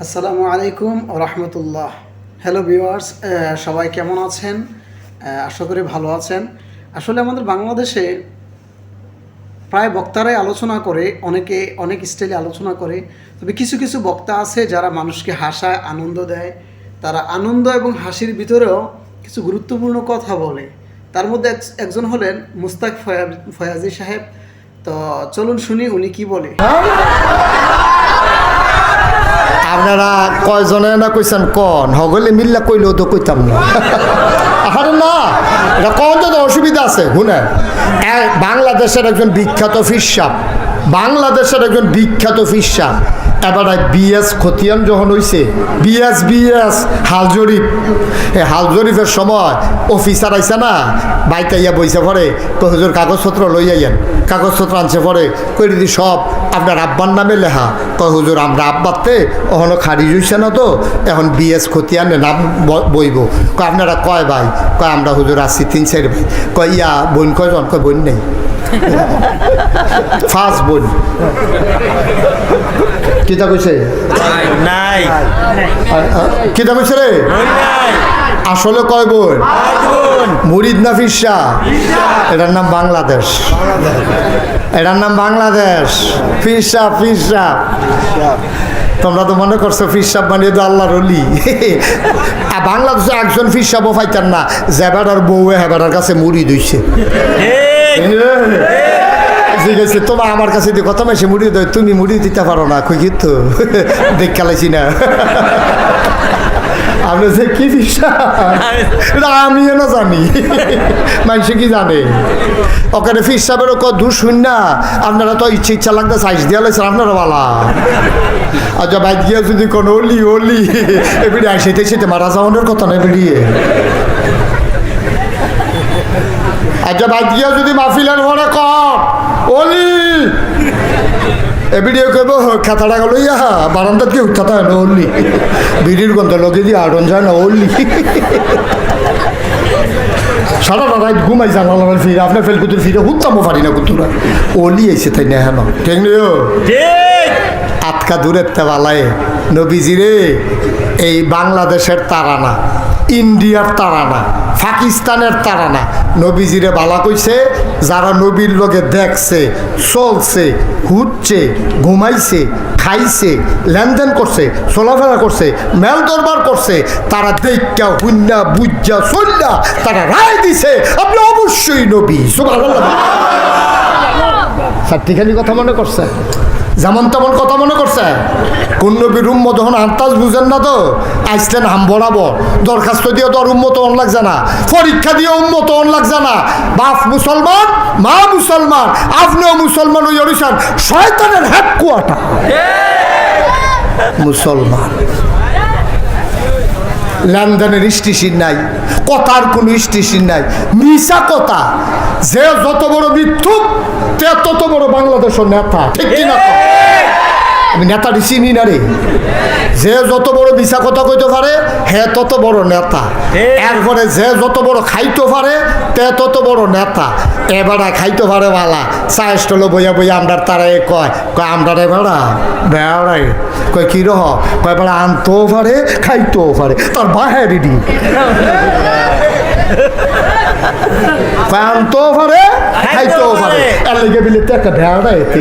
আসসালামু আলাইকুম রহমতুল্লাহ। Hello viewers সবাই কেমন আছেন? আশা করি ভালো আছেন। আসলে আমাদের বাংলাদেশে প্রায় বক্তারাই আলোচনা করে, অনেকে অনেক স্টাইলে আলোচনা করে। তবে কিছু কিছু বক্তা আছে যারা মানুষকে হাসায়, আনন্দ দেয়। তারা আনন্দ এবং হাসির ভিতরেও কিছু গুরুত্বপূর্ণ কথা বলে। তার মধ্যে এক- একজন হলেন মুস্তাক ফয়া- ফয়াজি সাহেব। তো চলুন শুনি উনি কি বলে। আপনারা কয়জনে না কইছেন কন? হগলে মিল্লা কইলেও তো কইতাম না। আরে না, এটা কন তো অসুবিধা আছে, শুনেন। বাংলাদেশের একজন বিখ্যাত ফিরসাপ। বাংলাদেশের একজন বিখ্যাত ফিরসাপ এবার বিএস খতিয়ান যখন হইছে, বিএস বিএস, হাল জরিপ। এই হাল সময় অফিসার আইসা না বাইতে ইয়া বইসে পরে হুজুর কাগজপত্র লই আইয়েন। কাগজপত্র আনছে পরে কই দিদি সব, আপনার আব্বার নামে লেখা। কয় হুজুর, আমরা আব্বাতে ওখানে খারিজ হইছে না তো, এখন বিএস খতিয়ানে নাম বইব। কয়, আপনারা কয় ভাই? কয়, আমরা হুজুর আসছি তিন, চার ভাই। কয়, ইয়া বোন কয়জন? কয়, বোন নেই। ফার্স্ট বোন কিতা কইছে নাই। কিতা কইছে রে আসলে কয় বোন মুরিদ না ফিরসা? এটার নাম বাংলাদেশ। এটার নাম বাংলাদেশ। ফিরসা ফিরসা। তোমরা তো মনে করছ ফিরসাব মানে তো আল্লাহর অলি আর বাংলাদেশে একজন ফিরসাবও পাইতেন না। জেবাডার বউ হেবাডার কাছে মুড়ি দইছে জিজ্ঞেস তোমার আমার কাছে দিয়ে কত মাসে মুড়ি দেয় তুমি মুড়ি দিতে পারো না কই কিন্তু দেখ খেলাইছি না। আপনি যে কি আমিও না জানি। মানুষে কি জানে? ওখানে ফির সাহেবের কত দূর শুন না। আপনারা তো ইচ্ছে ইচ্ছা লাগতে সাইজ দিয়ে লাইছেন আপনারা বালা। আচ্ছা বাইক গিয়ে যদি কোনো অলি অলি এবারে সেতে সেতে মারা যাওয়ানোর কথা না বেরিয়ে আচ্ছা বাইক গিয়ে যদি মাহফিলের ঘরে কর অলি। এ ভিডিও করব খাতাটা গেল ইয়া বারান্দাত কি উঠাতে না অল্লি বিড়ির গন্ধ লগে দিয়ে আড়ন যায় না অল্লি সারা রাত ঘুমাই আল্লাহ ফিরে আপনার ফেল কুতুর ফিরে হুত্তামও পারি না কুতুরা অলি এসে তাই না হেন। ঠিক। আটকা দূরের তেবালায় নবীজি রে এই বাংলাদেশের তারানা ইন্ডিয়ার তারানা পাকিস্তানের তারানা। নবীজিরে বালা কইছে যারা নবীর লোকে দেখছে চলছে ঘুরছে ঘুমাইছে খাইছে লেনদেন করছে চলাফেরা করছে মেল দরবার করছে তারা দেখা হুন্না বুঝা চল্লা তারা রায় দিছে। আপনি অবশ্যই নবী সুবহানাল্লাহ। চারটিখানি কথা মনে করছে? যেমন তেমন কথা মনে করছে? কোন নবীর যখন আন্তাজ বুঝেন না তো? আইসলেন হাম বরাবর দরখাস্ত দিয়ে তো আর উম্মত অন লাগছে না। পরীক্ষা দিয়ে উম্মত অন লাগছে না। বাপ মুসলমান মা মুসলমান আপনিও মুসলমান ওই অরিসান শয়তানের হ্যাক কুয়াটা মুসলমান। লেনদেনের স্টেশন নাই, কথার কোনো স্টেশন নাই। মিশা কথা, যে যত বড় মিথ্যুক, তে তত বড় বাংলাদেশের নেতা। ঠিক কিনা? আমি নেতাটি চিনি না রে। যে যত বড় মিশা কথা কইতে পারে হে তত বড় নেতা। এরপরে যে যত বড় খাইতে পারে তে তত বড় নেতা। এবারে খাইতে পারে বালা। চায়েস টলো বইয়া বইয়া আমরা তারা কয় কয় আমরা রে বেড়া বেড়াই। কয় কি রহ? কয় বেড়া আনতেও পারে খাইতেও পারে। তার বাহের রেডি কয় আনতেও পারে খাইতেও পারে। এর লেগে বিলে তো একটা ভেড়া এতে।